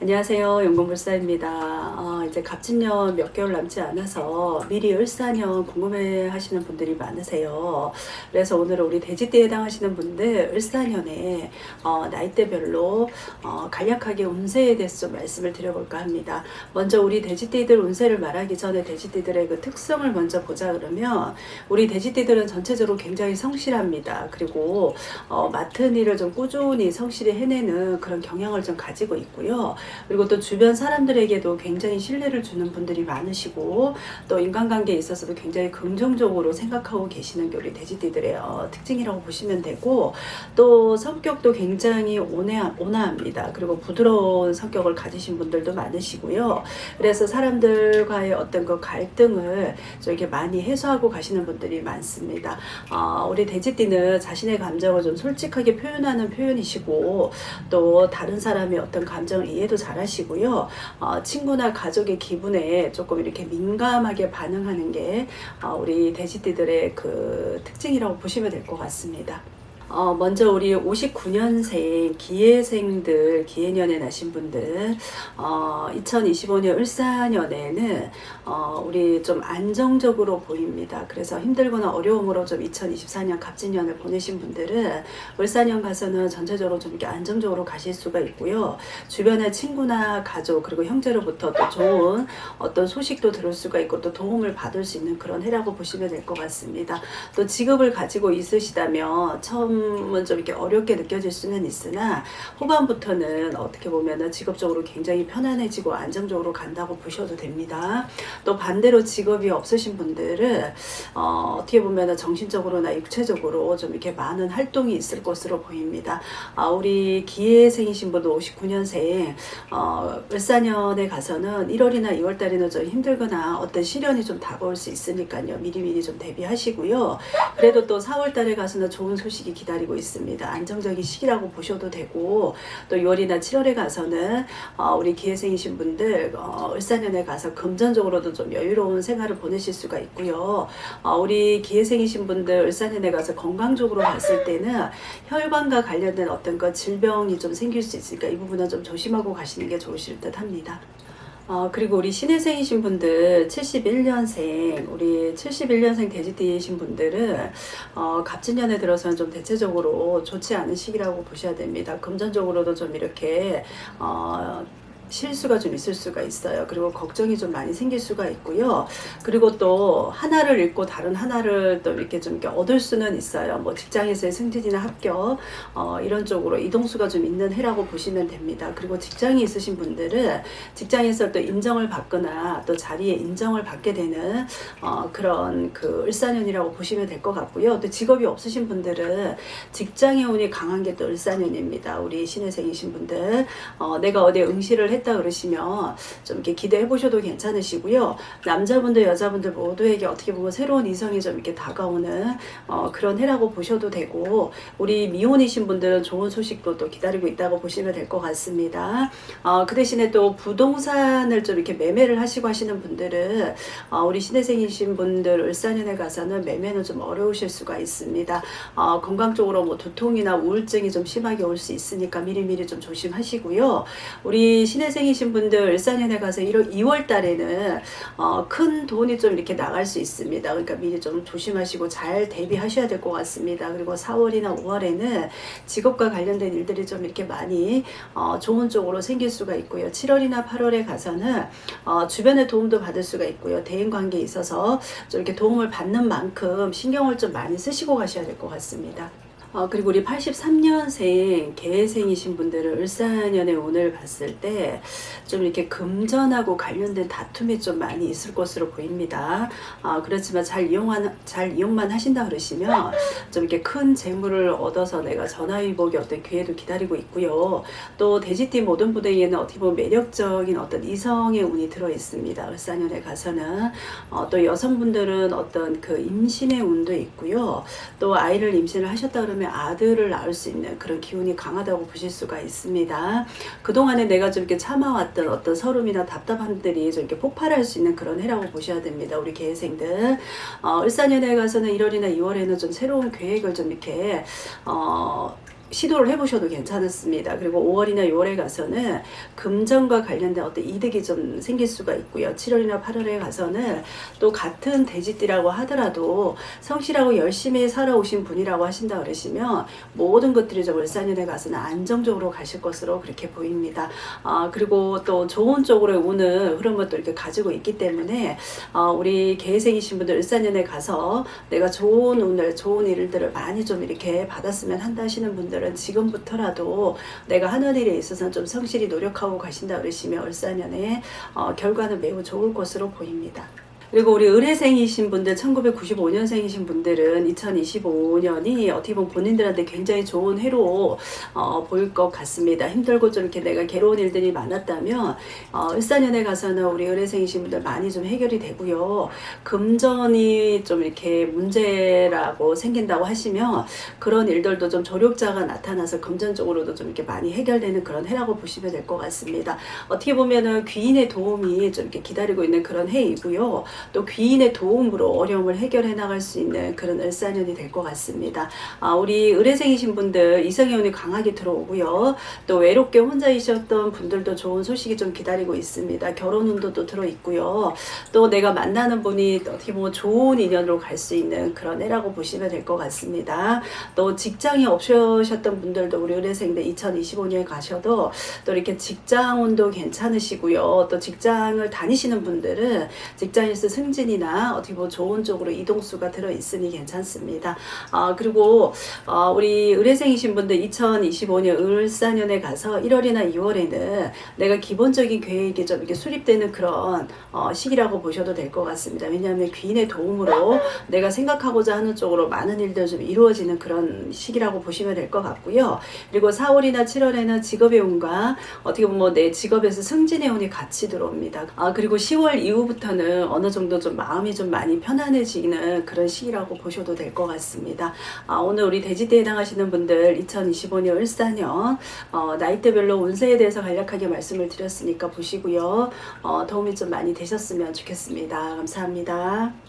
안녕하세요. 용공불사입니다. 어, 이제 갑진년 몇 개월 남지 않아서 미리 을사년 궁금해 하시는 분들이 많으세요. 그래서 오늘은 우리 돼지띠에 해당하시는 분들 을사년에 어, 나이대별로 어, 간략하게 운세에 대해서 좀 말씀을 드려볼까 합니다. 먼저 우리 돼지띠들 운세를 말하기 전에 돼지띠들의 그 특성을 먼저 보자 그러면 우리 돼지띠들은 전체적으로 굉장히 성실합니다. 그리고 어, 맡은 일을 좀 꾸준히 성실히 해내는 그런 경향을 좀 가지고 있고요. 그리고 또 주변 사람들에게도 굉장히 신뢰를 주는 분들이 많으시고 또 인간관계에 있어서도 굉장히 긍정적으로 생각하고 계시는 게 우리 돼지띠들의 어, 특징이라고 보시면 되고 또 성격도 굉장히 온화, 온화합니다. 그리고 부드러운 성격을 가지신 분들도 많으시고요. 그래서 사람들과의 어떤 그 갈등을 좀 이렇게 많이 해소하고 가시는 분들이 많습니다. 어, 우리 돼지띠는 자신의 감정을 좀 솔직하게 표현하는 표현이시고 또 다른 사람의 어떤 감정을 이해도 잘하시고요. 어, 친구나 가족의 기분에 조금 이렇게 민감하게 반응하는 게 어, 우리 돼지띠들의 그 특징이라고 보시면 될 것 같습니다. 어, 먼저 우리 59년생 기해생들, 기해년에 나신 분들, 어, 2025년 을사년에는 어, 우리 좀 안정적으로 보입니다. 그래서 힘들거나 어려움으로 좀 2024년 갑진년을 보내신 분들은 을사년 가서는 전체적으로 좀 이렇게 안정적으로 가실 수가 있고요. 주변의 친구나 가족 그리고 형제로부터 또 좋은 어떤 소식도 들을 수가 있고 또 도움을 받을 수 있는 그런 해라고 보시면 될 것 같습니다. 또 직업을 가지고 있으시다면 처음 은 좀 이렇게 어렵게 느껴질 수는 있으나 후반부터는 어떻게 보면은 직업적으로 굉장히 편안해지고 안정적으로 간다고 보셔도 됩니다. 또 반대로 직업이 없으신 분들은 어, 어떻게 보면은 정신적으로나 육체적으로 좀 이렇게 많은 활동이 있을 것으로 보입니다. 아, 우리 기회생이신 분도 59년생 어, 을사년에 가서는 1월이나 2월 달에는 좀 힘들거나 어떤 시련이 좀 다가올 수 있으니까요. 미리미리 좀 대비하시고요. 그래도 또 4월 달에 가서는 좋은 소식이 기다 리고 있습니다. 안정적인 시기라고 보셔도 되고 또 6월이나 7월에 가서는 어, 우리 기회생이신 분들 어, 을사년에 가서 금전적으로도 좀 여유로운 생활을 보내실 수가 있고요. 어, 우리 기회생이신 분들 을사년에 가서 건강적으로 봤을 때는 혈관과 관련된 어떤 그 질병이 좀 생길 수 있으니까 이 부분은 좀 조심하고 가시는 게 좋으실 듯 합니다. 어, 그리고 우리 신혜생이신 분들 71년생 우리 71년생 돼지띠이신 분들은 어, 갑진년에 들어서는 좀 대체적으로 좋지 않은 시기라고 보셔야 됩니다. 금전적으로도 좀 이렇게 어, 실수가 좀 있을 수가 있어요. 그리고 걱정이 좀 많이 생길 수가 있고요. 그리고 또 하나를 잃고 다른 하나를 또 이렇게 좀 이렇게 얻을 수는 있어요. 뭐 직장에서의 승진이나 합격 어, 이런 쪽으로 이동수가 좀 있는 해라고 보시면 됩니다. 그리고 직장이 있으신 분들은 직장에서 또 인정을 받거나 또 자리에 인정을 받게 되는 어, 그런 그 을사년이라고 보시면 될 것 같고요. 또 직업이 없으신 분들은 직장의 운이 강한 게 또 을사년입니다. 우리 신혜생이신 분들 어, 내가 어디에 응시를 했다 그러시면 좀 이렇게 기대해 보셔도 괜찮으시고요. 남자분들 여자분들 모두에게 어떻게 보면 새로운 이성이 좀 이렇게 다가오는 어, 그런 해라고 보셔도 되고 우리 미혼이신 분들은 좋은 소식도 또 기다리고 있다고 보시면 될 것 같습니다. 어, 그 대신에 또 부동산을 좀 이렇게 매매를 하시고 하시는 분들은 어, 우리 신혜생이신 분들 을사년에 가서는 매매는 좀 어려우실 수가 있습니다. 어, 건강적으로 뭐 두통이나 우울증이 좀 심하게 올 수 있으니까 미리미리 좀 조심하시고요. 우리 신혜 생이신 분들 을사년에 가서 1월, 2월 달에는 어, 큰 돈이 좀 이렇게 나갈 수 있습니다. 그러니까 미리 좀 조심하시고 잘 대비하셔야 될 것 같습니다. 그리고 4월이나 5월에는 직업과 관련된 일들이 좀 이렇게 많이 어, 좋은 쪽으로 생길 수가 있고요. 7월이나 8월에 가서는 어, 주변의 도움도 받을 수가 있고요. 대인 관계에 있어서 좀 이렇게 도움을 받는 만큼 신경을 좀 많이 쓰시고 가셔야 될 것 같습니다. 어, 그리고 우리 83년생 개생이신 분들을 을사년에 오늘 봤을 때 좀 이렇게 금전하고 관련된 다툼이 좀 많이 있을 것으로 보입니다. 어, 그렇지만 잘 이용한 잘 이용만 하신다 그러시면 좀 이렇게 큰 재물을 얻어서 내가 전화위복의 어떤 기회도 기다리고 있고요. 또 돼지띠 모든 부대에는 어떻게 보면 매력적인 어떤 이성의 운이 들어 있습니다. 을사년에 가서는 어, 또 여성분들은 어떤 그 임신의 운도 있고요. 또 아이를 임신을 하셨다 그러면 아들을 낳을 수 있는 그런 기운이 강하다고 보실 수가 있습니다. 그동안에 내가 좀 이렇게 참아왔던 어떤 서름이나 답답함들이 좀 이렇게 폭발할 수 있는 그런 해라고 보셔야 됩니다. 우리 계생들. 어, 을사년에 가서는 1월이나 2월에는 좀 새로운 계획을 좀 이렇게 어, 시도를 해보셔도 괜찮습니다. 그리고 5월이나 6월에 가서는 금전과 관련된 어떤 이득이 좀 생길 수가 있고요. 7월이나 8월에 가서는 또 같은 돼지띠라고 하더라도 성실하고 열심히 살아오신 분이라고 하신다 그러시면 모든 것들이 좀 을사년에 가서는 안정적으로 가실 것으로 그렇게 보입니다. 아, 그리고 또 좋은 쪽으로 우는 흐름을 또 이렇게 가지고 있기 때문에 어, 우리 계생이신 분들 을사년에 가서 내가 좋은 운을 좋은 일들을 많이 좀 이렇게 받았으면 한다 하시는 분들 은 지금부터라도 내가 하는 일에 있어서 좀 성실히 노력하고 가신다 그러시면 을사년에 어, 결과는 매우 좋을 것으로 보입니다. 그리고 우리 의뢰생이신 분들, 1995년생이신 분들은 2025년이 어떻게 보면 본인들한테 굉장히 좋은 해로 어, 보일 것 같습니다. 힘들고 좀 이렇게 내가 괴로운 일들이 많았다면 어, 일사년에 가서는 우리 의뢰생이신 분들 많이 좀 해결이 되고요. 금전이 좀 이렇게 문제라고 생긴다고 하시면 그런 일들도 좀 조력자가 나타나서 금전적으로도 좀 이렇게 많이 해결되는 그런 해라고 보시면 될 것 같습니다. 어떻게 보면은 귀인의 도움이 좀 이렇게 기다리고 있는 그런 해이고요. 또 귀인의 도움으로 어려움을 해결해 나갈 수 있는 그런 을사년이 될 것 같습니다. 아, 우리 의뢰생이신 분들 이성의운이 강하게 들어오고요. 또 외롭게 혼자이셨던 분들도 좋은 소식이 좀 기다리고 있습니다. 결혼 운도 또 들어 있고요. 또 내가 만나는 분이 어떻게 보면 좋은 인연으로 갈 수 있는 그런 해라고 보시면 될 것 같습니다. 또 직장이 없으셨던 분들도 우리 의뢰생들 2025년에 가셔도 또 이렇게 직장 운도 괜찮으시고요. 또 직장을 다니시는 분들은 직장에서 승진이나 어떻게 보면 좋은 쪽으로 이동수가 들어 있으니 괜찮습니다. 아, 그리고 어, 우리 의뢰생이신 분들 2025년 을사년에 가서 1월이나 2월에는 내가 기본적인 계획이 좀 이렇게 수립되는 그런 어, 시기라고 보셔도 될 것 같습니다. 왜냐하면 귀인의 도움으로 내가 생각하고자 하는 쪽으로 많은 일들 좀 이루어지는 그런 시기라고 보시면 될 것 같고요. 그리고 4월이나 7월에는 직업의 운과 어떻게 보면 내 직업에서 승진의 운이 같이 들어옵니다. 아, 그리고 10월 이후부터는 어느 정도 좀 마음이 좀 많이 편안해지는 그런 시기라고 보셔도 될 것 같습니다. 아, 오늘 우리 돼지띠에 해당하시는 분들 2025년 을사년 어, 나이대별로 운세에 대해서 간략하게 말씀을 드렸으니까 보시고요. 어, 도움이 좀 많이 되셨으면 좋겠습니다. 감사합니다.